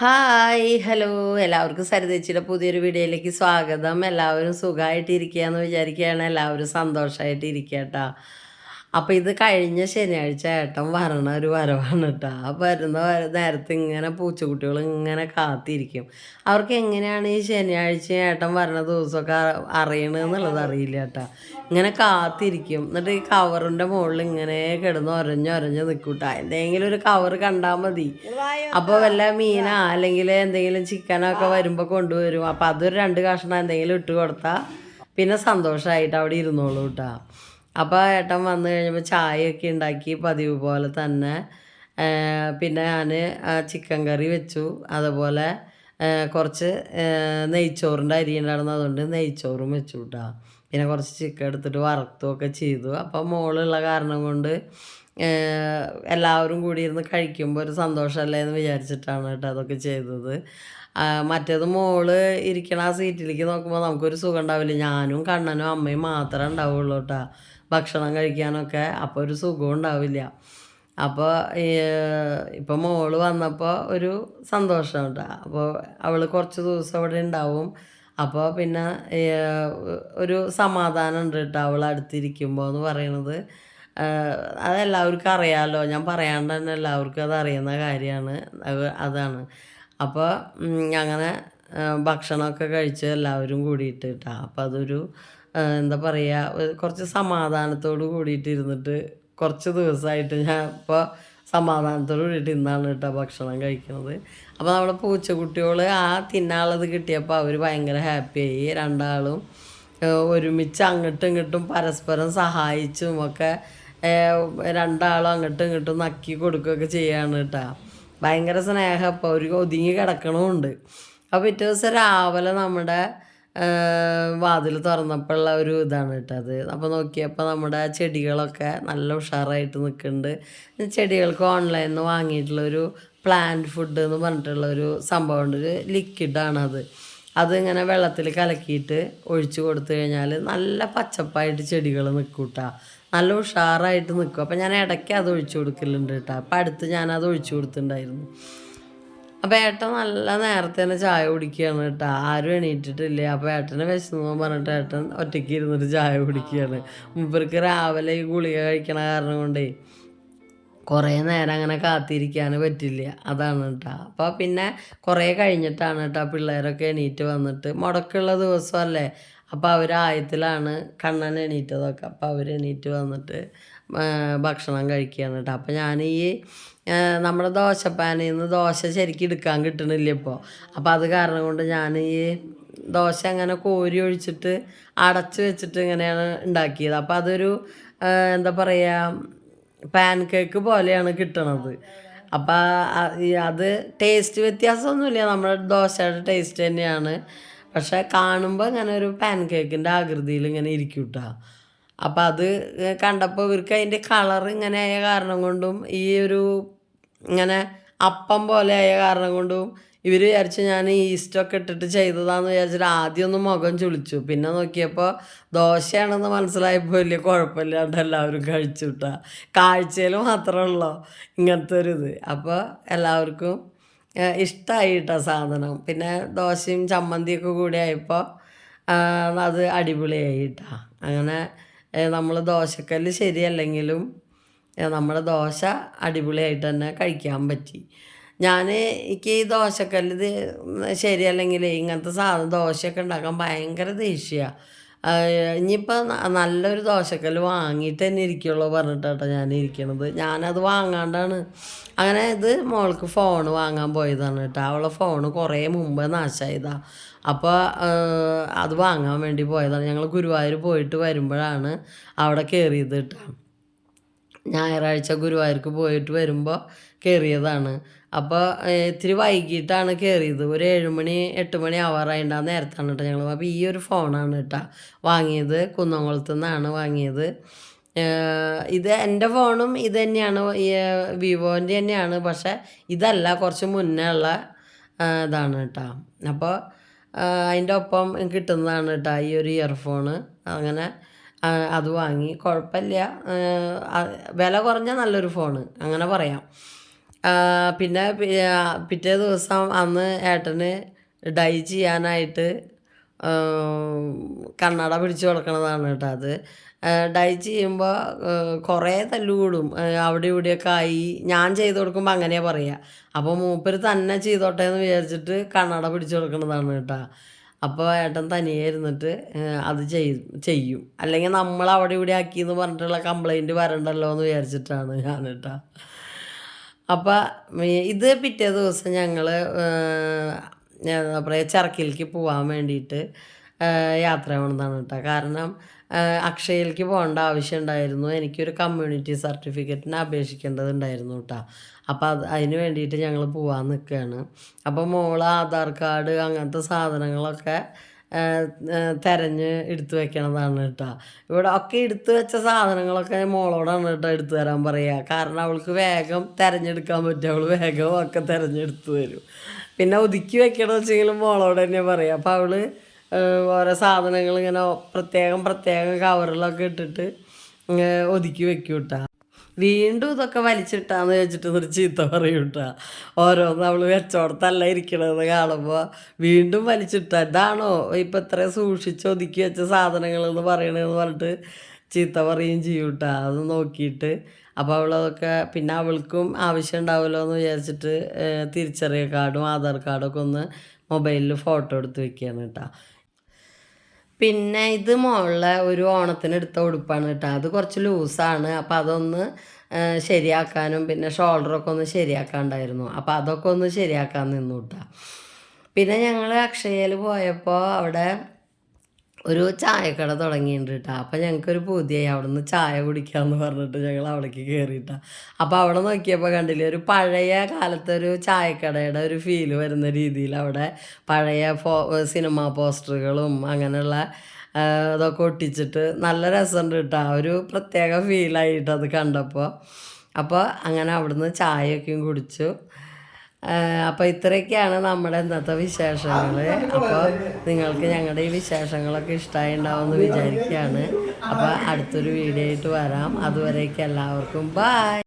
Hi hello. എല്ലാവർക്കും സരിതച്ചിയുടെ പുതിയൊരു വീഡിയോയിലേക്ക് സ്വാഗതം. എല്ലാവരും സുഖമായിട്ടിരിക്കുക എന്ന് വിചാരിക്കുകയാണ്. എല്ലാവരും സന്തോഷമായിട്ടിരിക്കുക കേട്ടോ അപ്പോൾ ഇത് കഴിഞ്ഞ ശനിയാഴ്ച ഏട്ടൻ വരണ ഒരു വരവാണ് കേട്ടോ ആ വരുന്ന വര നേരത്തെ ഇങ്ങനെ പൂച്ചക്കുട്ടികൾ ഇങ്ങനെ കാത്തിരിക്കും. അവർക്ക് എങ്ങനെയാണ് ഈ ശനിയാഴ്ച ഏട്ടൻ വരണ ദിവസമൊക്കെ അറിയണമെന്നുള്ളത് അറിയില്ല കേട്ടോ ഇങ്ങനെ കാത്തിരിക്കും. എന്നിട്ട് ഈ കവറിന്റെ മുകളിൽ ഇങ്ങനെ കിടന്ന് ഒരഞ്ഞ് ഒരഞ്ഞ് നിൽക്കൂട്ടാ എന്തെങ്കിലും ഒരു കവർ കണ്ടാൽ മതി. അപ്പോൾ വല്ല മീനാ അല്ലെങ്കിൽ എന്തെങ്കിലും ചിക്കനൊക്കെ വരുമ്പോൾ കൊണ്ടുവരും. അപ്പോൾ അതൊരു രണ്ട് കഷ്ണം എന്തെങ്കിലും ഇട്ട് കൊടുത്താൽ പിന്നെ സന്തോഷമായിട്ട് അവിടെ ഇരുന്നോളൂ കേട്ടോ അപ്പോൾ ഏട്ടൻ വന്നു കഴിഞ്ഞപ്പോൾ ചായയൊക്കെ ഉണ്ടാക്കി പതിവ് പോലെ തന്നെ. പിന്നെ ഞാൻ ചിക്കൻ കറി വെച്ചു. അതുപോലെ കുറച്ച് നെയ്ച്ചോറിന്റെ അരി ഉണ്ടായിരുന്നു. അതുകൊണ്ട് നെയ്ച്ചോറും വെച്ചു കേട്ടോ പിന്നെ കുറച്ച് ചിക്കൻ എടുത്തിട്ട് വറുത്തുമൊക്കെ ചെയ്തു. അപ്പോൾ മോളുള്ള കാരണം കൊണ്ട് എല്ലാവരും കൂടി ഇരുന്ന് കഴിക്കുമ്പോൾ ഒരു സന്തോഷമല്ലേ എന്ന് വിചാരിച്ചിട്ടാണ് കേട്ടോ അതൊക്കെ ചെയ്തത്. മറ്റേത് മോൾ ഇരിക്കണ ആ സീറ്റിലേക്ക് നോക്കുമ്പോൾ നമുക്കൊരു സുഖം ഉണ്ടാവില്ല. ഞാനും കണ്ണനും അമ്മയും മാത്രമേ ഉണ്ടാവുള്ളൂ കേട്ടോ ഭക്ഷണം കഴിക്കാനൊക്കെ അപ്പോൾ ഒരു സുഖം ഉണ്ടാവില്ല. അപ്പോൾ ഇപ്പോൾ മോൾ വന്നപ്പോൾ ഒരു സന്തോഷം കേട്ടോ. അപ്പോൾ അവൾ കുറച്ച് ദിവസം അവിടെ ഉണ്ടാവും. അപ്പോൾ പിന്നെ ഒരു സമാധാനം ഉണ്ട് കേട്ടോ അവൾ അടുത്തിരിക്കുമ്പോൾ എന്ന് പറയണത്. അതെല്ലാവർക്കും അറിയാമല്ലോ ഞാൻ പറയാണ്ട് തന്നെ എല്ലാവർക്കും അത് അറിയുന്ന കാര്യമാണ്. അതാണ്. അപ്പോൾ അങ്ങനെ ഭക്ഷണമൊക്കെ കഴിച്ച് എല്ലാവരും കൂടിയിട്ട് കേട്ടോ. അപ്പോൾ അതൊരു എന്താ പറയുക കുറച്ച് സമാധാനത്തോട് കൂടിയിട്ട് ഇരുന്നിട്ട് കുറച്ച് ദിവസമായിട്ട് ഞാൻ ഇപ്പോൾ സമാധാനത്തോട് കൂടിയിട്ട് ഇന്നാണ് കേട്ടോ ഭക്ഷണം കഴിക്കുന്നത് അപ്പോൾ നമ്മുടെ പൂച്ചക്കുട്ടികൾ ആ തിന്നാളത് കിട്ടിയപ്പോൾ അവർ ഭയങ്കര ഹാപ്പിയായി രണ്ടാളും ഒരുമിച്ച് അങ്ങോട്ടും ഇങ്ങോട്ടും പരസ്പരം സഹായിച്ചും ഒക്കെ രണ്ടാളും അങ്ങോട്ടും ഇങ്ങോട്ടും നക്കി കൊടുക്കുകയൊക്കെ ചെയ്യാണ് കേട്ടോ. ഭയങ്കര സ്നേഹം. ഇപ്പോൾ അവർ ഒതുങ്ങി കിടക്കണമുണ്ട് അപ്പോൾ പിറ്റേ ദിവസം രാവിലെ നമ്മുടെ വാതിൽ തുറന്നപ്പോഴുള്ള ഒരു ഇതാണ് കേട്ടോ അത്. അപ്പോൾ നോക്കിയപ്പോൾ നമ്മുടെ ചെടികളൊക്കെ നല്ല ഉഷാറായിട്ട് നിൽക്കുന്നുണ്ട് ചെടികൾക്ക് ഓൺലൈനിൽ നിന്ന് വാങ്ങിയിട്ടുള്ളൊരു പ്ലാന്റ് ഫുഡ് എന്ന് പറഞ്ഞിട്ടുള്ളൊരു സംഭവമുണ്ട്. ഒരു ലിക്വിഡാണത് അതിങ്ങനെ വെള്ളത്തിൽ കലക്കിയിട്ട് ഒഴിച്ചു കൊടുത്തു കഴിഞ്ഞാൽ നല്ല പച്ചപ്പായിട്ട് ചെടികൾ നിൽക്കൂട്ടാ നല്ല ഉഷാറായിട്ട് നിൽക്കും അപ്പം ഞാൻ ഇടയ്ക്ക് അത് ഒഴിച്ചു കൊടുക്കലുണ്ട് കേട്ടോ അപ്പം അടുത്ത് ഞാനത് ഒഴിച്ചു കൊടുത്തിട്ടുണ്ടായിരുന്നു അപ്പം ഏട്ടൻ നല്ല നേരത്തെ തന്നെ ചായ കുടിക്കുകയാണ് കേട്ടോ. ആരും എണീറ്റിട്ടില്ല. അപ്പോൾ ഏട്ടനെ വിശന്നു പറഞ്ഞിട്ട് ഏട്ടൻ ഒറ്റയ്ക്ക് ഇരുന്നിട്ട് ചായ കുടിക്കുകയാണ്. മുമ്പർക്ക് രാവിലെ ഈ ഗുളിക കഴിക്കണ കാരണം കൊണ്ടേ കുറേ നേരം അങ്ങനെ കാത്തിരിക്കാൻ പറ്റില്ല. അതാണ് കേട്ടോ. അപ്പോൾ പിന്നെ കുറേ കഴിഞ്ഞിട്ടാണ് കേട്ടോ പിള്ളേരൊക്കെ എണീറ്റ് വന്നിട്ട്. മുടക്കുള്ള ദിവസമല്ലേ? അപ്പോൾ അവരായത്തിലാണ് കണ്ണൻ എണീറ്റതൊക്കെ. അപ്പോൾ അവർ എണീറ്റ് വന്നിട്ട് ഭക്ഷണം കഴിക്കുകയാണ് കേട്ടോ. അപ്പോൾ ഞാൻ ഈ നമ്മുടെ ദോശപ്പാനിൽ നിന്ന് ദോശ ശരിക്കും എടുക്കാൻ കിട്ടണില്ല ഇപ്പോൾ അപ്പോൾ അത് കാരണം കൊണ്ട് ഞാൻ ഈ ദോശ അങ്ങനെ കോരി ഒഴിച്ചിട്ട് അടച്ച് വെച്ചിട്ട് ഇങ്ങനെയാണ് ഉണ്ടാക്കിയത്. അപ്പോൾ അതൊരു എന്താ പറയുക പാൻ കേക്ക് പോലെയാണ് കിട്ടണത്. അപ്പം അത് ടേസ്റ്റ് വ്യത്യാസമൊന്നുമില്ല. നമ്മുടെ ദോശയുടെ ടേസ്റ്റ് തന്നെയാണ്. പക്ഷെ കാണുമ്പോൾ ഇങ്ങനെ ഒരു പാൻ കേക്കിന്റെ ആകൃതിയിൽ ഇങ്ങനെ ഇരിക്കും കേട്ടോ. അപ്പം അത് കണ്ടപ്പോൾ ഇവർക്ക് അതിന്റെ കളർ ഇങ്ങനെ ആയ കാരണം കൊണ്ടും ഈ ഒരു ഇങ്ങനെ അപ്പം പോലെ ആയ കാരണം കൊണ്ടും ഇവർ വിചാരിച്ച് ഞാൻ ഈസ്റ്റൊക്കെ ഇട്ടിട്ട് ചെയ്തതാന്ന് വിചാരിച്ചിട്ട് ആദ്യം ഒന്ന് മുഖം ചുളിച്ചു. പിന്നെ നോക്കിയപ്പോൾ ദോശയാണെന്ന് മനസ്സിലായപ്പോൾ വലിയ കുഴപ്പമില്ലാണ്ട് എല്ലാവരും കഴിച്ചു വിട്ടാ കാഴ്ചയിൽ മാത്രമേ ഉള്ളൂ ഇങ്ങനത്തെ ഒരു ഇത്. അപ്പോൾ എല്ലാവർക്കും ഇഷ്ടമായി കേട്ടോ സാധനം. പിന്നെ ദോശയും ചമ്മന്തിയൊക്കെ കൂടി ആയപ്പോൾ അത് അടിപൊളിയായി അങ്ങനെ നമ്മൾ ദോശക്കല്ല് ശരിയല്ലെങ്കിലും നമ്മുടെ ദോശ അടിപൊളിയായിട്ട് തന്നെ കഴിക്കാൻ പറ്റി. ഞാൻ എനിക്ക് ഈ ദോശക്കല്ല് ശരിയല്ലെങ്കിൽ ഇങ്ങനത്തെ സാധനം ദോശയൊക്കെ ഉണ്ടാക്കാൻ ഭയങ്കര ദേഷ്യമാണ് ഇനിയിപ്പോൾ നല്ലൊരു ദോശക്കല്ല് വാങ്ങിയിട്ട് തന്നെ ഇരിക്കുള്ളൂ പറഞ്ഞിട്ടാട്ടോ ഞാൻ ഇരിക്കണത്. ഞാനത് വാങ്ങാണ്ടാണ്. അങ്ങനെ ഇത് മോൾക്ക് ഫോൺ വാങ്ങാൻ പോയതാണ് കേട്ടോ. അവളെ ഫോൺ കുറേ മുമ്പ് നാശമായതാണ് അപ്പോൾ അത് വാങ്ങാൻ വേണ്ടി പോയതാണ്. ഞങ്ങൾ ഗുരുവായൂർ പോയിട്ട് വരുമ്പോഴാണ് അവിടെ കയറിയത് കേട്ടോ. ഞായറാഴ്ച ഗുരുവായൂർക്ക് പോയിട്ട് വരുമ്പോൾ കയറിയതാണ് അപ്പോൾ ഇത്തിരി വൈകിട്ടാണ് കയറിയത് ഒരു ഏഴുമണി എട്ട് മണി ആവാറായിട്ട് ആ നേരത്താണ് കേട്ടോ ഞങ്ങൾ അപ്പോൾ ഈ ഒരു ഫോണാണ് കേട്ടോ വാങ്ങിയത്. കുന്നംകുളത്തു നിന്നാണ് വാങ്ങിയത്. ഇത് എന്റെ ഫോണും ഇത് തന്നെയാണ്. വിവോന്റെ തന്നെയാണ്. പക്ഷേ ഇതല്ല കുറച്ച് മുന്നേ ഉള്ള ഇതാണ് കേട്ടോ അപ്പോൾ അതിന്റെ ഒപ്പം കിട്ടുന്നതാണ് കേട്ടോ ഈ ഒരു ഇയർഫോണ്. അങ്ങനെ അത് വാങ്ങി. കുഴപ്പമില്ല. വില കുറഞ്ഞ നല്ലൊരു ഫോണ് അങ്ങനെ പറയാം. പിന്നെ പിറ്റേ ദിവസം അന്ന് ഏട്ടന് ഡൈ ചെയ്യാനായിട്ട് കണ്ണട പിടിച്ചു കൊടുക്കണതാണ് കേട്ടോ അത്. ഡൈ ചെയ്യുമ്പോൾ കുറേ തല്ലുകൂടും അവിടെ ഇവിടെയൊക്കെ ആയി. ഞാൻ ചെയ്ത് കൊടുക്കുമ്പോൾ അങ്ങനെയാണ് പറയുക അപ്പോൾ മൂപ്പർ തന്നെ ചെയ്തോട്ടെ എന്ന് വിചാരിച്ചിട്ട് കണ്ണട പിടിച്ചു കൊടുക്കണതാണ് കേട്ടോ. അപ്പോൾ ഏട്ടൻ തനിയെ ഇരുന്നിട്ട് അത് ചെയ് ചെയ്യും. അല്ലെങ്കിൽ നമ്മൾ അവിടെ ഇവിടെ ആക്കി എന്ന് പറഞ്ഞിട്ടുള്ള കംപ്ലൈന്റ് വരണ്ടല്ലോ എന്ന് വിചാരിച്ചിട്ടാണ് ഞാൻ കേട്ടോ അപ്പം ഇത് പിറ്റേ ദിവസം ഞങ്ങൾ എന്താ പറയുക ചർക്കിലേക്ക് പോകാൻ വേണ്ടിയിട്ട് യാത്ര പോകണതാണ് കേട്ടോ. കാരണം അക്ഷയയിലേക്ക് പോകേണ്ട ആവശ്യം ഉണ്ടായിരുന്നു എനിക്കൊരു കമ്മ്യൂണിറ്റി സർട്ടിഫിക്കറ്റിന് അപേക്ഷിക്കേണ്ടതുണ്ടായിരുന്നു കേട്ടോ. അപ്പോൾ അത് അതിന് വേണ്ടിയിട്ട് ഞങ്ങൾ പോകാൻ നിൽക്കുകയാണ് അപ്പോൾ മോൾ ആധാർ കാർഡ് അങ്ങനത്തെ സാധനങ്ങളൊക്കെ തിരഞ്ഞ് എടുത്തു വെക്കണതാണ് കേട്ടോ. ഇവിടെ ഒക്കെ എടുത്തു വെച്ച സാധനങ്ങളൊക്കെ മോളോടാണ് കേട്ടോ എടുത്തു തരാൻ പറയുക കാരണം അവൾക്ക് വേഗം തിരഞ്ഞെടുക്കാൻ പറ്റും. അവൾ വേഗം ഒക്കെ തിരഞ്ഞെടുത്ത് തരും. പിന്നെ ഒതുക്കി വെക്കണമെന്ന് വെച്ചെങ്കിലും മോളോട് തന്നെ പറയാം. അപ്പോൾ ഏഹ്, ഓരോ സാധനങ്ങൾ ഇങ്ങനെ പ്രത്യേകം പ്രത്യേകം കവറിലൊക്കെ ഇട്ടിട്ട് ഒതുക്കി വെക്കും കേട്ടോ വീണ്ടും ഇതൊക്കെ വലിച്ചിട്ടാന്ന് വെച്ചിട്ട് ഒരു ചീത്ത പറയും കേട്ടോ ഓരോന്ന് അവൾ വെച്ചോടത്തല്ല ഇരിക്കണമെന്ന് കാണുമ്പോൾ വീണ്ടും വലിച്ചിട്ട. ഇതാണോ ഇപ്പം ഇത്ര സൂക്ഷിച്ച് ഒതുക്കി വെച്ച സാധനങ്ങൾ എന്ന് പറയണതെന്ന് പറഞ്ഞിട്ട് ചീത്ത പറയും ചെയ്യും കേട്ടോ അത് നോക്കിയിട്ട് അപ്പോൾ അവളതൊക്കെ പിന്നെ അവൾക്കും ആവശ്യം ഉണ്ടാവുമല്ലോ എന്ന് വിചാരിച്ചിട്ട് തിരിച്ചറിയ കാർഡും ആധാർ കാർഡൊക്കെ ഒന്ന് മൊബൈലിൽ ഫോട്ടോ എടുത്ത് വെക്കുകയാണ് കേട്ടോ പിന്നെ ഇത് മുകളിലെ ഒരു ഓണത്തിന് എടുത്ത ഉടുപ്പാണ് കേട്ടോ. അത് കുറച്ച് ലൂസാണ്. അപ്പം അതൊന്ന് ശരിയാക്കാനും പിന്നെ ഷോൾഡറൊക്കെ ഒന്ന് ശരിയാക്കാണ്ടായിരുന്നു. അപ്പോൾ അതൊക്കെ ഒന്ന് ശരിയാക്കാൻ നിന്നു കേട്ടോ. പിന്നെ ഞങ്ങൾ അക്ഷയയിൽ പോയപ്പോൾ അവിടെ ഒരു ചായക്കട തുടങ്ങിയിട്ടുണ്ട് കേട്ടോ. അപ്പോൾ ഞങ്ങൾക്കൊരു പൂതിയായി അവിടെ നിന്ന് ചായ കുടിക്കാമെന്ന് പറഞ്ഞിട്ട് ഞങ്ങൾ അവിടേക്ക് കയറിയിട്ടാ അപ്പോൾ അവിടെ നോക്കിയപ്പോൾ കണ്ടില്ലേ ഒരു പഴയ കാലത്തെ ഒരു ചായക്കടയുടെ ഒരു ഫീൽ വരുന്ന രീതിയിൽ അവിടെ പഴയ ഫോ സിനിമ പോസ്റ്ററുകളും അങ്ങനെയുള്ള ആ, ഇതൊക്കെ ഒട്ടിച്ചിട്ട് നല്ല രസമുണ്ട് കേട്ടോ. ഒരു പ്രത്യേക ഫീലായിട്ട് അത് കണ്ടപ്പോൾ അപ്പോൾ അങ്ങനെ അവിടുന്ന് ചായയൊക്കെയും കുടിച്ചു. അപ്പോൾ ഇത്രയൊക്കെയാണ് നമ്മുടെ ഇന്നത്തെ വിശേഷങ്ങൾ അപ്പോൾ നിങ്ങൾക്ക് ഞങ്ങളുടെ ഈ വിശേഷങ്ങളൊക്കെ ഇഷ്ടമായി ഉണ്ടാവുമെന്ന് വിചാരിക്കുകയാണ്. അപ്പോൾ അടുത്തൊരു വീഡിയോ ആയിട്ട് വരാം. അതുവരേക്കും എല്ലാവർക്കും ബായ്